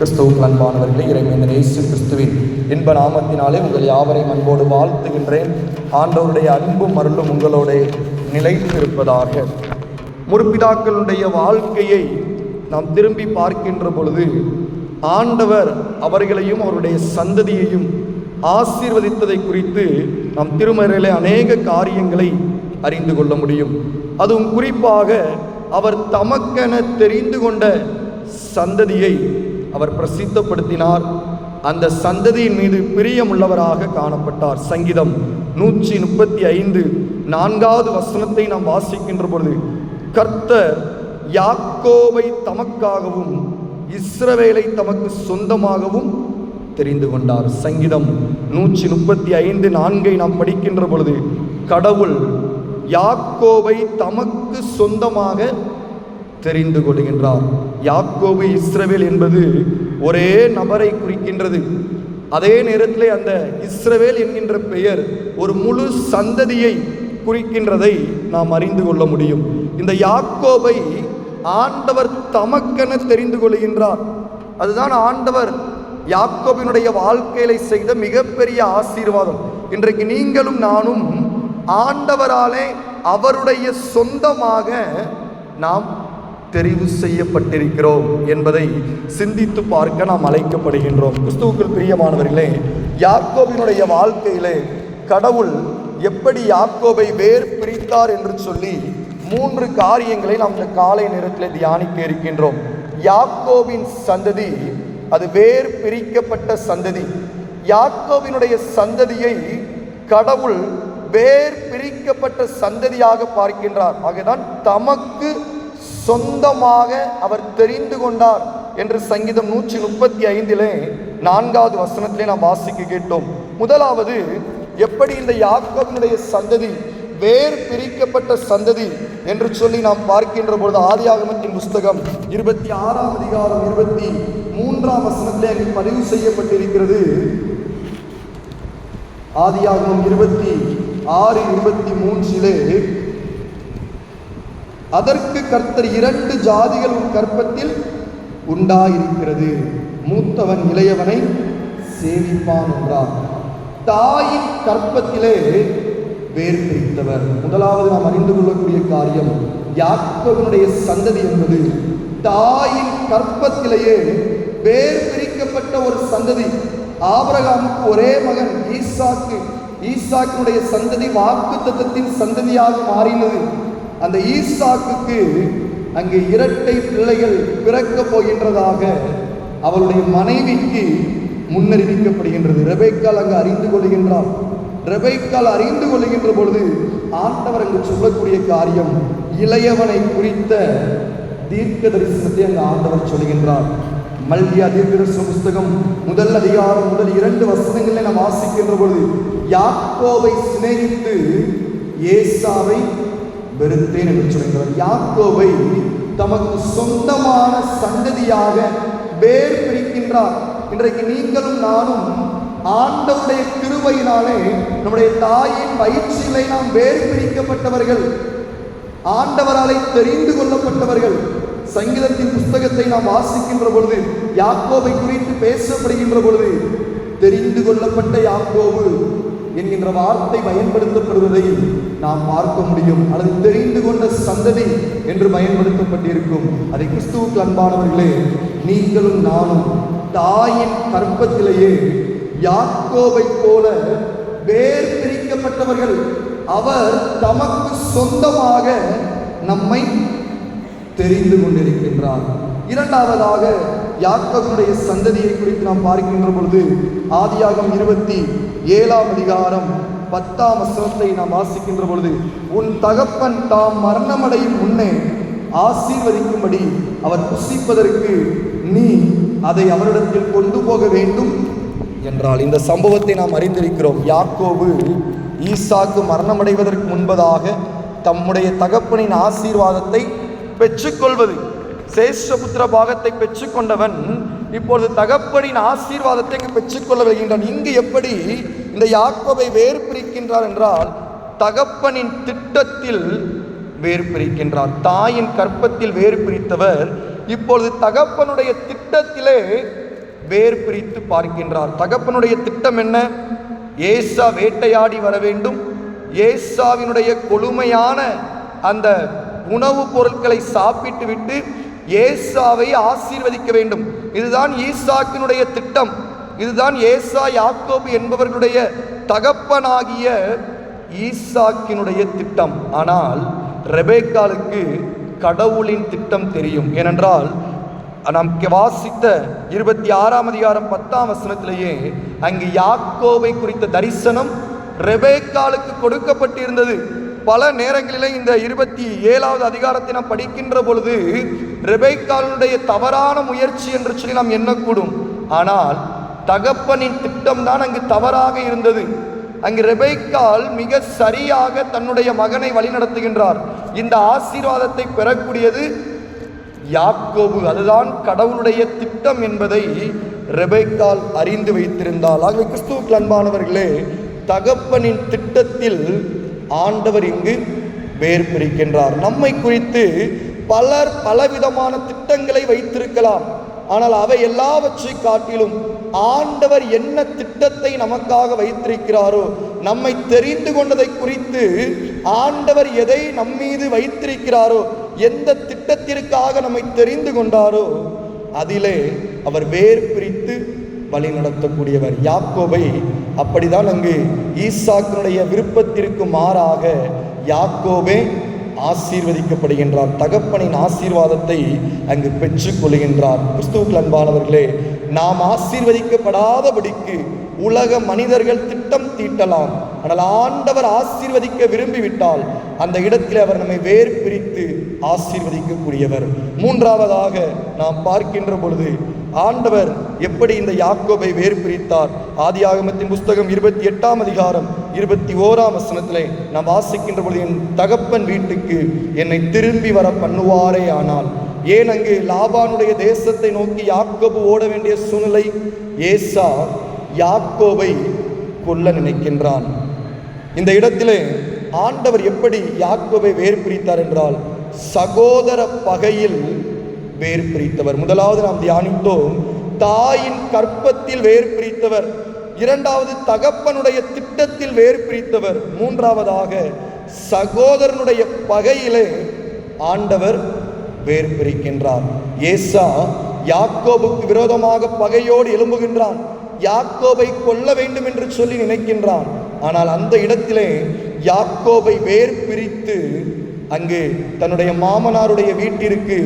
கிறிஸ்துவுக்கு அன்பானவர்களே இறைமையின் இயேசு கிறிஸ்துவின் இன்ப நாமத்தினாலே உங்கள் யாவரையும் அன்போடு வாழ்த்துகின்றேன். ஆண்டவருடைய அன்பும் அருளும் உங்களோட நிலைத்திருப்பதாக. முற்பிதாக்களுடைய வாழ்க்கையை நாம் திரும்பி பார்க்கின்ற பொழுது ஆண்டவர் அவர்களையும் அவருடைய சந்ததியையும் ஆசீர்வதித்ததை குறித்து நாம் திருமறையிலே அநேக காரியங்களை அறிந்து கொள்ள முடியும். அதுவும் குறிப்பாக அவர் தமக்கென தெரிந்து கொண்ட சந்ததியை அவர் பிரசித்தப்படுத்தினார். அந்த சந்ததியின் மீது பிரியமுள்ளவராக காணப்பட்டார். சங்கீதம் நூற்றி முப்பத்தி ஐந்து நான்காவது வசனத்தை நாம் வாசிக்கின்ற பொழுது கர்த்தர் யாக்கோவை தமக்காகவும் இஸ்ரவேலை தமக்கு சொந்தமாகவும் தெரிந்து கொண்டார். சங்கீதம் நூற்றி முப்பத்தி ஐந்து நான்கை நாம் படிக்கின்ற பொழுது கடவுள் யாக்கோவை தமக்கு சொந்தமாக தெரிந்து கொள்கின்றார். யாக்கோபு இஸ்ரவேல் என்பது ஒரே நபரை குறிக்கின்றது. அதே நேரத்தில் அந்த இஸ்ரவேல் என்கின்ற பெயர் ஒரு முழு சந்ததியை குறிக்கின்றதை நாம் அறிந்து கொள்ள முடியும். இந்த யாக்கோபை ஆண்டவர் தமக்கென தெரிந்து கொள்கின்றார். அதுதான் ஆண்டவர் யாக்கோபினுடைய வாழ்க்கையில செய்த மிகப்பெரிய ஆசீர்வாதம். இன்றைக்கு நீங்களும் நானும் ஆண்டவராலே அவருடைய சொந்தமாக நாம் தெரிவு செய்யப்பட்டிருக்கிறோம் என்பதை சிந்தித்து பார்க்க நாம் அழைக்கப்படுகின்றோம். கிறிஸ்துவுக்குள் பிரியமானவர்களே யாக்கோவினுடைய வாழ்க்கையிலே கடவுள் எப்படி யாக்கோபை வேர் பிரித்தார் என்று சொல்லி மூன்று காரியங்களை நாம் இந்த காலை நேரத்தில் தியானிக்க இருக்கின்றோம். யாக்கோவின் சந்ததி அது வேர் பிரிக்கப்பட்ட சந்ததி. யாக்கோவினுடைய சந்ததியை கடவுள் வேர் பிரிக்கப்பட்ட சந்ததியாக பார்க்கின்றார். ஆகதான் தமக்கு சொந்தமாக அவர் தெரிந்து கொண்டார் என்று சங்கீதம் நூற்றி முப்பத்தி ஐந்திலே நான்காவது வசனத்திலே நாம் வாசிக்க கேட்டோம். முதலாவது எப்படி இந்த யாக்கோபினுடைய சந்ததி வேர் பிரிக்கப்பட்ட சந்ததி என்று சொல்லி நாம் பார்க்கின்ற பொழுது ஆதியாகமத்தின் புஸ்தகம் இருபத்தி ஆறாம் அதிகாரம் இருபத்தி மூன்றாம் வசனத்திலே அங்கு பதிவு செய்யப்பட்டிருக்கிறது. ஆதியாகமம் இருபத்தி ஆறு இருபத்தி மூன்றிலே அதற்கு கர்த்தர் இரண்டு ஜாதிகள் உன் கற்பத்தில் உண்டாயிருக்கிறது. மூத்தவன் இளையவனை சேவிப்பான் என்றார். தாயின் கற்பத்திலே வேர் பிரித்தவர். முதலாவது நாம் அறிந்து கொள்ளக்கூடிய காரியம் யாக்கோவினுடைய சந்ததி என்பது. தாயின் கற்பத்திலேயே வேர் பிரிக்கப்பட்ட ஒரு சந்ததி. ஆபரகாமுக்கு ஒரே மகன் ஈசாக்கு. ஈசாக்கினுடைய சந்ததி வாக்கு தத்தத்தின் சந்ததியாக மாறினது. அந்த ஈசாக்குக்கு அங்கே இரட்டை பிள்ளைகள் பிறக்கப் போகின்றதாக அவளுடைய மனைவிக்கு முன்னறிவிக்கப்படுகின்றது. ரெபைக்கால் அங்கு அறிந்து கொள்கின்றார் ரெபைக்கால் அறிந்து கொள்கின்ற பொழுது ஆண்டவர் அங்கு சொல்லக்கூடிய காரியம் இளையவனை குறித்த தீர்க்க தரிசனத்தை அங்கு ஆண்டவர் சொல்கின்றார். மல்கியா தீர்க்கதரிசன புஸ்தகம் முதல் அதிகாரம் முதல் இரண்டு வசனங்களை நாம் வாசிக்கின்ற பொழுது யாக்கோவை சிநேகித்து ஏசாவை வெறுத்தேன் என்று சொல்கிறார் யாக்கோவை தமக்கு சொந்தமான சந்ததியாக வேர் பிரிக்கின்றார். இன்றைக்கு நீங்களும் நானும் ஆண்டவுடைய கிருபையினாலே நம்முடைய தாயின் வயிற்றிலே நாம் வேர் பிரிக்கப்பட்டவர்கள். ஆண்டவராலே தெரிந்து கொள்ளப்பட்டவர்கள். சங்கீதத்தின் புஸ்தகத்தை நாம் வாசிக்கின்ற பொழுது யாக்கோவை குறித்து பேசப்படுகின்ற பொழுது தெரிந்து கொள்ளப்பட்ட யாக்கோவு என்கின்ற வார்த்தை பயன்படுத்தப்படுவதை நாம் பார்க்க முடியும். அல்லது தெரிந்து கொண்ட சந்ததி என்று பயன்படுத்தப்பட்டிருக்கும். அதை கிறிஸ்துவுக்கு அன்பானவர்களே நீங்களும் நானும் தாயின் கற்பத்திலேயே யாக்கோவை போல வேர் பிரிக்கப்பட்டவர்கள். அவர் தமக்கு சொந்தமாக நம்மை தெரிந்து கொண்டிருக்கின்றார். இரண்டாவதாக யாக்கோபினுடைய சந்ததியை குறித்து நாம் பார்க்கின்ற பொழுது ஆதியாகம் இருபத்தி ஏழாம் அதிகாரம் பத்தாம் வசனத்தை நாம் வாசிக்கின்ற பொழுது உன் தகப்பன் தாம் மரணமடையும் முன்னே ஆசீர்வதிக்கும்படி அவர் புசிப்பதற்கு நீ அதை அவரிடத்தில் கொண்டு போக வேண்டும். என்றால் இந்த சம்பவத்தை நாம் அறிந்திருக்கிறோம். யாக்கோபு ஈசாக்கு மரணமடைவதற்கு முன்பதாக தம்முடைய தகப்பனின் ஆசீர்வாதத்தை பெற்றுக்கொள்வது சேஷபுத்திர பாகத்தை பெற்றுக்கொண்டவன் இப்பொழுது தகப்பனின் ஆசீர்வாதத்தை பெற்றுக்கொள்ள வருகின்றான் இங்கு எப்படி இந்த யாக்கோவை வேறு பிரிக்கின்றார் என்றால் தகப்பனின் திட்டத்தில் வேறு பிரிக்கின்றார் தாயின் கற்பத்தில் வேறு பிரித்தவர் இப்பொழுது தகப்பனுடைய திட்டத்திலே வேறு பிரித்து பார்க்கின்றார். தகப்பனுடைய திட்டம் என்ன? ஏசா வேட்டையாடி வர வேண்டும். ஏசாவினுடைய கொழுமையான அந்த உணவுப் பொருட்களை சாப்பிட்டு விட்டு ஏசாவை ஆசீர்வதிக்க வேண்டும். இதுதான் ஈசாக்கினுடைய திட்டம். இதுதான் ஏசா யாக்கோபு என்பவர்களுடைய தகப்பனாகிய ஈசாக்கினுடைய திட்டம். ஆனால் ரெபேக்காலுக்கு கடவுளின் திட்டம் தெரியும். ஏனென்றால் நாம் வாசித்த இருபத்தி ஆறாம் அதிகாரம் பத்தாம் வசனத்திலேயே அங்கு யாக்கோவை குறித்த தரிசனம் ரெபேக்காலுக்கு கொடுக்கப்பட்டிருந்தது. பல நேரங்களிலே இந்த இருபத்தி ஏழாவது அதிகாரத்தை நாம் படிக்கின்ற பொழுது ரெபைக்காலுடைய தவறான முயற்சி என்று சொல்லி நாம் எண்ணக்கூடும். ஆனால் தகப்பனின் திட்டம் தான் அங்கு தவறாக இருந்தது. அங்கு ரெபைக்கால் மிக சரியாக தன்னுடைய மகனை வழிநடத்துகின்றார். இந்த ஆசீர்வாதத்தை பெறக்கூடியது யாக்கோபு. அதுதான் கடவுளுடைய திட்டம் என்பதை ரெபைக்கால் அறிந்து வைத்திருந்தால் ஆகவே கிறிஸ்துவுக்கு அன்பானவர்களே தகப்பனின் திட்டத்தில் ஆண்டவர் இங்கு வேர் பிரிக்கின்றார். நம்மை குறித்து பலர் பலவிதமான திட்டங்களை வைத்திருக்கலாம். ஆனால் அவை எல்லாவற்றை காட்டிலும் ஆண்டவர் என்ன திட்டத்தை நமக்காக வைத்திருக்கிறாரோ நம்மை தெரிந்து கொண்டதை குறித்து ஆண்டவர் எதை நம்மீது வைத்திருக்கிறாரோ எந்த திட்டத்திற்காக நம்மை தெரிந்து கொண்டாரோ அதிலே அவர் வேர் பிரித்து வழி நடத்தக்கூடியவர் யாக்கோபை அப்படிதான் அங்கு ஈசாக்கினுடைய விருப்பத்திற்கு மாறாக யாக்கோபே ஆசீர்வதிக்கப்படுகின்றார். தகப்பனின் ஆசீர்வாதத்தை அங்கு பெற்றுக்கொள்கின்றார் கிறிஸ்துவுக்கு அன்பானவர்களே நாம் ஆசீர்வதிக்கப்படாதபடிக்கு உலக மனிதர்கள் திட்டம் தீட்டலாம். ஆனால் ஆண்டவர் ஆசீர்வதிக்க விரும்பிவிட்டால் அந்த இடத்தில் அவர் நம்மை வேர் பிரித்து ஆசீர்வதிக்கக்கூடியவர். மூன்றாவதாக நாம் பார்க்கின்ற பொழுது ஆண்டவர் எப்படி இந்த யாக்கோபை வேறு பிரித்தார்? ஆதியாகமத்தின் புஸ்தகம் இருபத்தி எட்டாம் அதிகாரம் இருபத்தி ஓராம் வசனத்திலே நாம் வாசிக்கின்ற பொழுது என் தகப்பன் வீட்டுக்கு என்னை திரும்பி வர பண்ணுவாரே ஆனால் ஏன் அங்கு லாபானுடைய தேசத்தை நோக்கி யாக்கோபு ஓட வேண்டிய சூழ்நிலை? ஏசா யாக்கோபை கொல்ல நினைக்கின்றான். இந்த இடத்திலே ஆண்டவர் எப்படி யாக்கோபை வேறு பிரித்தார் என்றால் சகோதர பகையில் வேர் பிரித்தவர். முதலாவது நாம் தியானித்தோம் தாயின் கற்பத்தில் வேர் பிரித்தவர். இரண்டாவது தகப்பனுடைய திட்டத்தில் வேர் பிரித்தவர். மூன்றாவதாக சகோதரனுடைய பகையிலே ஆண்டவர் வேர் பிரிக்கின்றார். ஏசா யாக்கோபுக்கு விரோதமாக பகையோடு எழும்புகின்றான். யாக்கோபை கொல்ல வேண்டும் என்று சொல்லி நினைக்கின்றான். ஆனால் அந்த இடத்திலே யாக்கோபை வேர் பிரித்து அங்கு தன்னுடைய மாமனாருடைய வீட்டிற்கு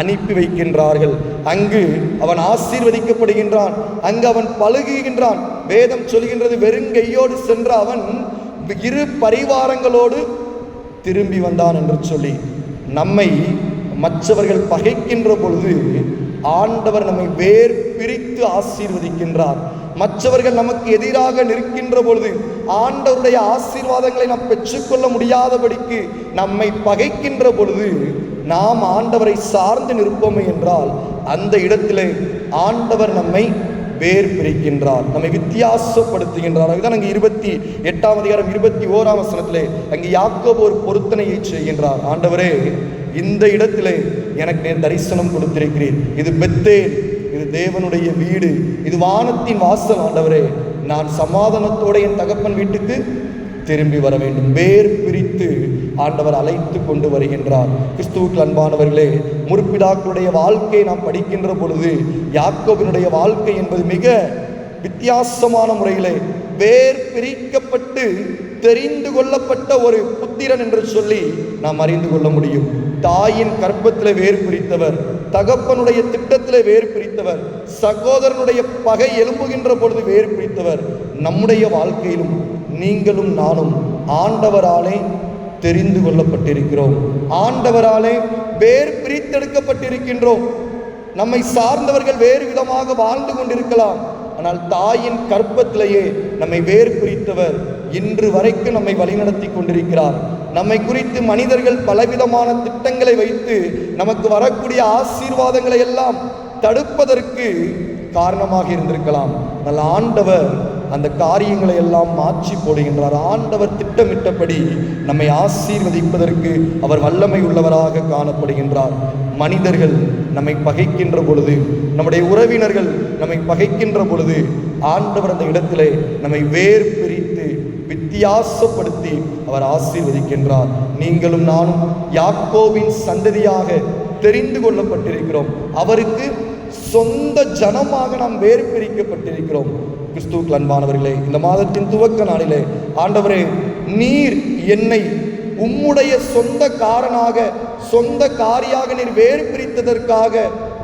அனுப்பி வைக்கின்றார்கள். அங்கு அவன் ஆசீர்வதிக்கப்படுகின்றான். அங்கு அவன் பழகுகின்றான். வேதம் சொல்கின்றது வெறுங்கையோடு சென்ற அவன் இரு பரிவாரங்களோடு திரும்பி வந்தான் என்று சொல்லி நம்மை மற்றவர்கள் பகைக்கின்ற பொழுது ஆண்டவர் நம்மை வேர் பிரித்து ஆசீர்வதிக்கின்றார். மற்றவர்கள் நமக்கு எதிராக நிற்கின்ற பொழுது ஆண்டவருடைய ஆசீர்வாதங்களை நாம் பெற்றுக்கொள்ள முடியாதபடிக்கு நம்மை பகைக்கின்ற பொழுது நாம் ஆண்டவரை சார்ந்து நிற்போமே என்றால் அந்த இடத்திலே ஆண்டவர் நம்மை வேர் பிரிக்கின்றார். நம்மை வித்தியாசப்படுத்துகின்றார். அதுதான் அங்கே இருபத்தி எட்டாம் அதிகாரம் இருபத்தி ஓராம் வசனத்திலே அங்கே யாக்கோபு ஒரு பொருத்தனையை செய்கின்றார். ஆண்டவரே இந்த இடத்திலே எனக்கு நீர் தரிசனம் கொடுத்திருக்கிறீர். இது பெத்தேன் இது தேவனுடைய வீடு. இது வானத்தின் வாசல் ஆண்டவரே. நான் சமாதானத்தோட என் தகப்பன் வீட்டுக்கு திரும்பி வர வேண்டும். வேர் பிரித்து ஆண்டவர் அழைத்து கொண்டு வருகின்றார். கிறிஸ்துவுக்கு அன்பானவர்களே முற்பிதாக்களுடைய வாழ்க்கையை நாம் படிக்கின்ற பொழுது யாக்கோவினுடைய வாழ்க்கை என்பது மிக வித்தியாசமான முறையிலே வேர் பிரிக்கப்பட்டு தெரிந்து கொள்ளப்பட்ட ஒரு புத்திரன் என்று சொல்லி நாம் அறிந்து கொள்ள முடியும். தாயின் கற்பத்தில் வேர் பிரித்தவர் தகப்பனுடைய திட்டத்திலே வேறு பிரித்தவர் சகோதரனுடைய பகை எழும்புகின்ற பொழுது வேறு பிரித்தவர். நம்முடைய வாழ்க்கையிலும் நீங்களும் நானும் ஆண்டவராலே தெரிந்து கொள்ளப்பட்டிருக்கிறோம். ஆண்டவராலே வேறு பிரித்தெடுக்கப்பட்டிருக்கின்றோம். நம்மை சார்ந்தவர்கள் வேறு விதமாக வாழ்ந்து கொண்டிருக்கலாம். ஆனால் தாயின் கற்பத்திலேயே நம்மை வேறு பிரித்தவர் இன்று வரைக்கும் நம்மை வழிநடத்தி கொண்டிருக்கிறார். நம்மை குறித்து மனிதர்கள் பலவிதமான திட்டங்களை வைத்து நமக்கு வரக்கூடிய ஆசீர்வாதங்களை எல்லாம் தடுப்பதற்கு காரணமாக இருந்திருக்கலாம். நல்ல ஆண்டவர் அந்த காரியங்களை எல்லாம் மாற்றி போடுகின்றார். ஆண்டவர் திட்டமிட்டபடி நம்மை ஆசீர்வதிப்பதற்கு அவர் வல்லமை உள்ளவராக காணப்படுகின்றார். மனிதர்கள் நம்மை பகைக்கின்ற பொழுது நம்முடைய உறவினர்கள் நம்மை பகைக்கின்ற பொழுது ஆண்டவர் அந்த இடத்திலே நம்மை வேர் வித்தியாசப்படுத்தி அவர் ஆசீர்வதிக்கின்றார். நீங்களும் நானும் யாக்கோவின் சந்ததியாக தெரிந்து கொள்ளப்பட்டிருக்கிறோம். அவருக்கு சொந்த ஜனமாக நாம் வேறு பிரிக்கப்பட்டிருக்கிறோம். கிறிஸ்துவுக்கு அன்பானவர்களே இந்த மாதத்தின் துவக்க நாளிலே ஆண்டவரே நீர் என்னை உம்முடைய சொந்த காரனாக சொந்த காரியாக நீர் வேறு பிரித்ததற்காக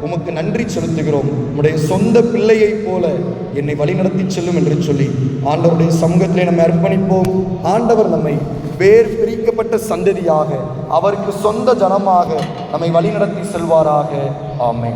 உமக்கு நன்றி செலுத்துகிறோம். உம்முடைய சொந்த பிள்ளையைப் போல என்னை வழிநடத்தி செல்லும் என்று சொல்லி ஆண்டவருடைய சமூகத்திலே நம்ம அர்ப்பணிப்போம். ஆண்டவர் நம்மை வேர் பிரிக்கப்பட்ட சந்ததியாக அவருக்கு சொந்த ஜனமாக நம்மை வழிநடத்தி செல்வாராக. ஆமை